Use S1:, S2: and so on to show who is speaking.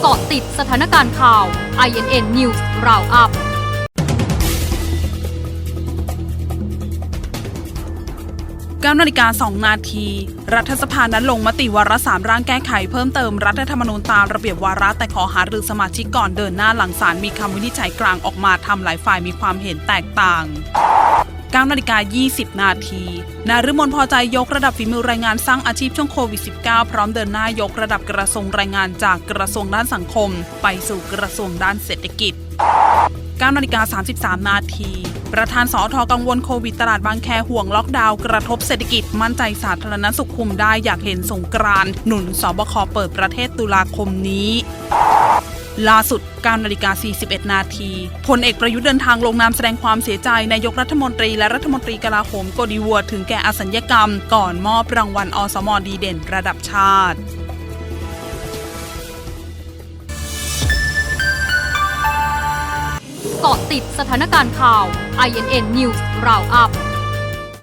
S1: เกาะติดสถานการณ์ข่าว INN News Roundup
S2: 9นาฬิกา 2 นาที รัฐสภานั้นลงมติวาระสามร่างแก้ไขเพิ่มเติมรัฐธรรมนูญตามระเบียบวาระแต่ขอหารือสมาชิกก่อนเดินหน้าหลังศาลมีคำวินิจฉัยกลางออกมาทำหลายฝ่ายมีความเห็นแตกต่าง 9นาฬิกา20 นาทีนารมนพอใจยกระดับฝีมือแรงงานสร้างอาชีพช่วงโควิด -19 พร้อมเดินหน้ายกระดับกระทรวงแรงงานจากกระทรวงด้านสังคม ไปสู่กระทรวงด้านเศรษฐกิจ9นาฬิกา33 นาที ประธานสอทอกังวลโควิดตลาดบางแคห่วงล็อกดาวน์กระทบเศรษฐกิจ มั่นใจสาธารณสุขคุมได้อยากเห็นสงกรานหนุนสบคเปิดประเทศตุลาคมนี้ ล่าสุด9นาฬิกา 41 นาทีพลเอกประยุทธ์เดินทางลงนามแสดงความเสียใจนายกรัฐมนตรีและรัฐมนตรีกลาโหมโกดีวัวถึงแก่อสัญญกรรม ก่อนมอบรางวัลอสมดีเด่นระดับชาติ
S1: เกาะติดสถานการณ์ข่าว INN News Roundup